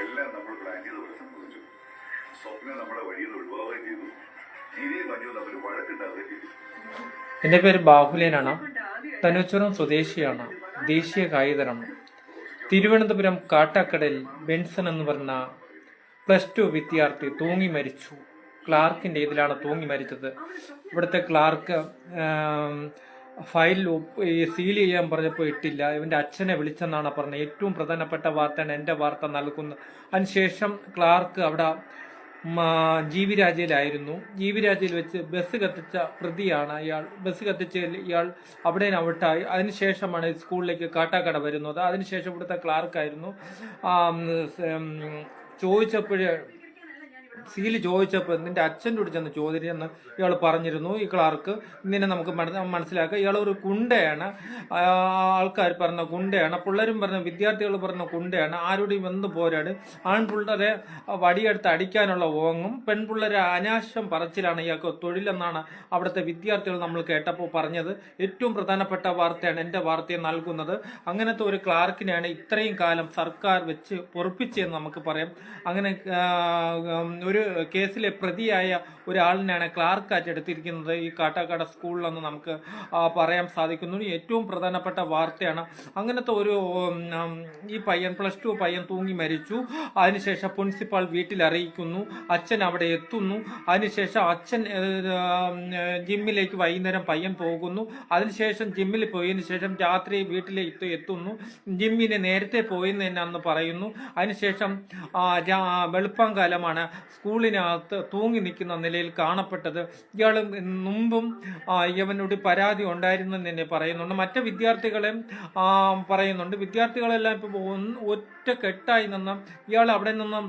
എല്ലാം നമ്മൾ പ്ലാൻ ചെയ്തപോലെ സംഭവിച്ചു. സ്വപ്നം നമ്മളെ വഴിയിൽ ഒഴിവാകുകയും ചെയ്തു. ഗിരിയും മഞ്ഞു തമ്മിൽ വഴക്കുണ്ടാവുകയും ചെയ്തു. എന്റെ പേര് ബാഹുലേനാണ്. തനുച്ചുറം സ്വദേശിയാണ്. ദേശീയ കായികതരം. തിരുവനന്തപുരം കാട്ടാക്കടയിൽ ബെൻസൺ എന്ന് പറഞ്ഞ പ്ലസ് ടു വിദ്യാർത്ഥി തൂങ്ങി മരിച്ചു. ക്ലാർക്കിന്റെ ഇതിലാണ് തൂങ്ങി മരിച്ചത്. ഇവിടുത്തെ ക്ലാർക്ക് ഈ സീൽ ചെയ്യാൻ പറഞ്ഞപ്പോൾ ഇട്ടില്ല. ഇവന്റെ അച്ഛനെ വിളിച്ചെന്നാണ് പറഞ്ഞത്. ഏറ്റവും പ്രധാനപ്പെട്ട വാർത്തയാണ് എന്റെ വാർത്ത നൽകുന്നത്. അതിനുശേഷം ക്ലാർക്ക് അവിടെ ജീവിരാജയിലായിരുന്നു. ജീവിരാജയിൽ വെച്ച് ബസ് കത്തിച്ച പ്രതിയാണ് ഇയാൾ. ബസ് കത്തിച്ചതിൽ ഇയാൾ അവിടെ ഔട്ടായി. അതിനുശേഷമാണ് സ്കൂളിലേക്ക് കാട്ടാക്കട വരുന്നത്. അതിനുശേഷം ഇവിടുത്തെ ക്ലാർക്കായിരുന്നു. ചോദിച്ചപ്പോഴേ സീൽ ചോദിച്ചപ്പോൾ നിന്റെ അച്ഛന്റെ കൂടി ചെന്ന് ചോദിച്ചെന്ന് ഇയാൾ പറഞ്ഞിരുന്നു. ഈ ക്ലാർക്ക് നിന്നെ നമുക്ക് മനസ്സിലാക്കുക മനസ്സിലാക്കാം. ഇയാൾ ഒരു കുണ്ടയാണ് ആൾക്കാർ പറഞ്ഞ കുണ്ടയാണ് പിള്ളേരും പറഞ്ഞ വിദ്യാർത്ഥികൾ പറഞ്ഞ കുണ്ടയാണ് ആരുടെയും എന്ത് പോരാട്. ആൺപിള്ളേരെ വടിയെടുത്ത് അടിക്കാനുള്ള ഓങ്ങും പെൺപിള്ളേരെ അനാശം പറച്ചിലാണ് ഇയാൾക്ക് തൊഴിലെന്നാണ് അവിടുത്തെ വിദ്യാർത്ഥികൾ നമ്മൾ കേട്ടപ്പോൾ പറഞ്ഞത്. ഏറ്റവും പ്രധാനപ്പെട്ട വാർത്തയാണ് എന്റെ വാർത്തയെ നൽകുന്നത്. അങ്ങനത്തെ ഒരു ക്ലാർക്കിനെയാണ് ഇത്രയും കാലം സർക്കാർ വെച്ച് പൊറപ്പിച്ചതെന്ന് നമുക്ക് പറയാം. അങ്ങനെ ഒരു കേസിലെ പ്രതിയായ ഒരാളിനെയാണ് ക്ലാർക്കായിട്ട് എടുത്തിരിക്കുന്നത്. ഈ കാട്ടാക്കട സ്കൂളിലെന്ന് നമുക്ക് പറയാൻ സാധിക്കുന്നു. ഏറ്റവും പ്രധാനപ്പെട്ട വാർത്തയാണ് അങ്ങനത്തെ ഒരു ഈ പയ്യൻ പ്ലസ് ടു പയ്യൻ തൂങ്ങി മരിച്ചു. അതിനുശേഷം പ്രിൻസിപ്പാൾ വീട്ടിൽ അറിയിക്കുന്നു. അച്ഛൻ അവിടെ എത്തുന്നു. അതിനുശേഷം അച്ഛൻ ജിമ്മിലേക്ക് വൈകുന്നേരം പയ്യൻ പോകുന്നു. അതിനുശേഷം ജിമ്മിൽ പോയതിനു ശേഷം രാത്രി വീട്ടിലേക്ക് എത്തുന്നു. ജിമ്മിന് നേരത്തെ പോയെന്ന് തന്നെ അന്ന് പറയുന്നു. അതിനുശേഷം വെളുപ്പം വെളുപ്പാങ്കാലമാണ് സ്കൂളിനകത്ത് തൂങ്ങി നിൽക്കുന്ന നിലയിൽ കാണപ്പെട്ടത് ഇയാൾ മുമ്പും യവനോട് പരാതി ഉണ്ടായിരുന്നെന്ന് തന്നെ പറയുന്നുണ്ട്. മറ്റ് വിദ്യാർത്ഥികളെയും പറയുന്നുണ്ട്. വിദ്യാർത്ഥികളെല്ലാം ഇപ്പോൾ ഒറ്റ കെട്ടായി നിന്ന് ഇയാൾ അവിടെ നിന്നും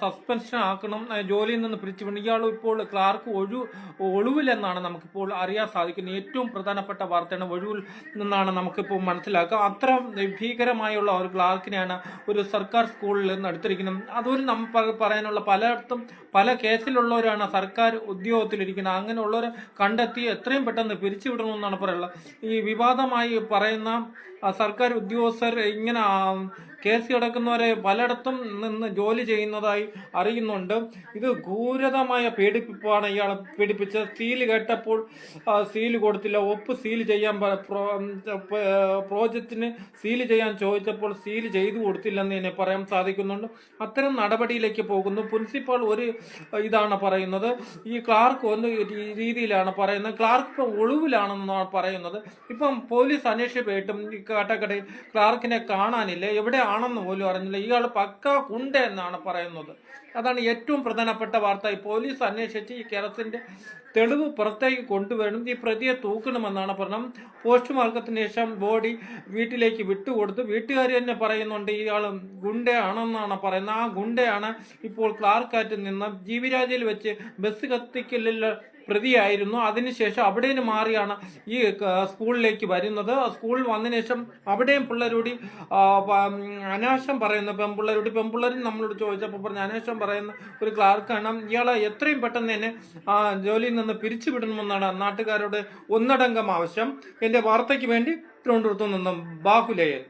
സസ്പെൻഷൻ ആക്കണം ജോലിയിൽ നിന്ന് പിരിച്ചുവിടണം ഇയാൾ ഇപ്പോൾ ക്ലാർക്ക് ഒഴു ഒഴിവിലെന്നാണ് നമുക്കിപ്പോൾ അറിയാൻ സാധിക്കുന്നത്. ഏറ്റവും പ്രധാനപ്പെട്ട വാർത്തയാണ് ഒഴിവിൽ നിന്നാണ് നമുക്കിപ്പോൾ മനസ്സിലാക്കുക. അത്ര ഭീകരമായുള്ള ഒരു ക്ലാർക്കിനെയാണ് ഒരു സർക്കാർ സ്കൂളിൽ നിന്ന് എടുത്തിരിക്കുന്നത്. അതൊരു നമ്മ പറയാനുള്ള പലയിടത്തും പല കേസിലുള്ളവരാണ് സർക്കാർ ഉദ്യോഗത്തിലിരിക്കുന്നത്. അങ്ങനെയുള്ളവരെ കണ്ടെത്തി എത്രയും പെട്ടെന്ന് പിരിച്ചുവിടണമെന്നാണ് പറയുള്ളത്. ഈ വിവാദമായി പറയുന്ന സർക്കാർ ഉദ്യോഗസ്ഥർ ഇങ്ങനെ കേസ് കിടക്കുന്നവരെ പലയിടത്തും നിന്ന് ജോലി ചെയ്യുന്നതായി അറിയുന്നുണ്ട്. ഇത് ഘൂരതമായ പീഡിപ്പിപ്പാണ് ഇയാളെ പീഡിപ്പിച്ചത് സീൽ കേട്ടപ്പോൾ സീൽ കൊടുത്തില്ല. ഒപ്പ് സീൽ ചെയ്യാൻ പ്രോജക്റ്റിന് സീൽ ചെയ്യാൻ ചോദിച്ചപ്പോൾ സീൽ ചെയ്തു കൊടുത്തില്ലെന്ന് തന്നെ പറയാൻ സാധിക്കുന്നുണ്ട്. അത്തരം നടപടിയിലേക്ക് പോകുന്നു. പ്രിൻസിപ്പാൾ ഒരു ഇതാണ് പറയുന്നത്. ഈ ക്ലാർക്ക് ഒന്ന് രീതിയിലാണ് പറയുന്നത്. ക്ലാർക്ക് ഇപ്പം ഒളിവിലാണെന്നാണ് പറയുന്നത്. ഇപ്പം പോലീസ് അന്വേഷിച്ചിട്ടും കാട്ടക്കടയിൽ ക്ലാർക്കിനെ കാണാനില്ല. എവിടെയാണെന്ന് പോലും അറിഞ്ഞില്ല. ഇയാൾ പക്ക കുണ്ട എന്നാണ് പറയുന്നത്. അതാണ് ഏറ്റവും പ്രധാനപ്പെട്ട വാർത്ത. ഈ പോലീസ് അന്വേഷിച്ച് ഈ കേരളത്തിന്റെ തെളിവ് പുറത്തേക്ക് കൊണ്ടുവരണം. ഈ പ്രതിയെ തൂക്കണമെന്നാണ് പറഞ്ഞത്. പോസ്റ്റ്മോർട്ടത്തിന് ശേഷം ബോഡി വീട്ടിലേക്ക് വിട്ടുകൊടുത്ത്. വീട്ടുകാർ തന്നെ പറയുന്നുണ്ട് ഇയാൾ ഗുണ്ടയാണെന്നാണ് പറയുന്നത്. ആ ഗുണ്ടയാണ് ഇപ്പോൾ ക്ലാർക്കാറ്റിൽ നിന്ന് ജീവിരാജയിൽ വെച്ച് ബസ് കത്തിക്കലിൽ പ്രതിയായിരുന്നു. അതിനുശേഷം അവിടെ നിന്ന് മാറിയാണ് ഈ സ്കൂളിലേക്ക് വരുന്നത്. സ്കൂളിൽ വന്നതിന് ശേഷം അവിടെയും പിള്ളേരോട് അനാശം പറയുന്ന പെൺപിള്ളേരോട് പെൺപിള്ളേരും നമ്മളോട് ചോദിച്ചപ്പോൾ പറഞ്ഞ അനാശം പറയുന്ന ഒരു ക്ലാർക്കാണ് ഇയാളെ എത്രയും പെട്ടെന്ന് തന്നെ ജോലിയിൽ നിന്ന് പിരിച്ചുവിടണമെന്നാണ് നാട്ടുകാരോട് ഒന്നടങ്കം ആവശ്യം. എന്റെ വാർത്തയ്ക്ക് വേണ്ടി തിരുവനന്തപുരത്തു നിന്നും ബാഹുലയൻ.